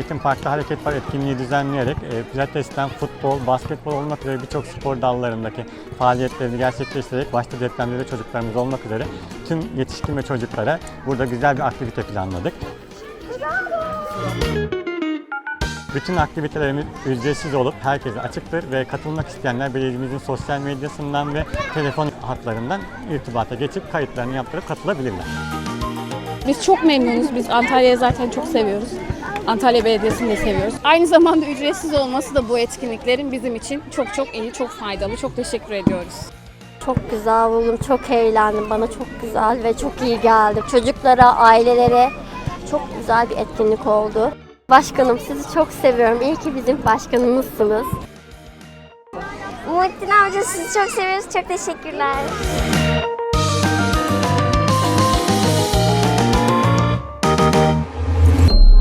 Eğitim Park'ta Hareket Var etkinliği düzenleyerek e, pilatesten futbol, basketbol olmak üzere birçok spor dallarındaki faaliyetlerini gerçekleştirerek başta depremzede çocuklarımız olmak üzere tüm yetişkin ve çocuklara burada güzel bir aktivite planladık. Bütün aktivitelerimiz ücretsiz olup herkese açıktır ve katılmak isteyenler belediyemizin sosyal medyasından ve telefon hatlarından irtibata geçip kayıtlarını yaptırıp katılabilirler. Biz çok memnunuz. Biz Antalya'yı zaten çok seviyoruz. Antalya Belediyesi'ni de seviyoruz. Aynı zamanda ücretsiz olması da bu etkinliklerin bizim için çok çok iyi, çok faydalı. Çok teşekkür ediyoruz. Çok güzel buldum, çok eğlendim. Bana çok güzel ve çok iyi geldi. Çocuklara, ailelere çok güzel bir etkinlik oldu. Başkanım sizi çok seviyorum. İyi ki bizim başkanımızsınız. Muhittin amca sizi çok seviyoruz. Çok teşekkürler.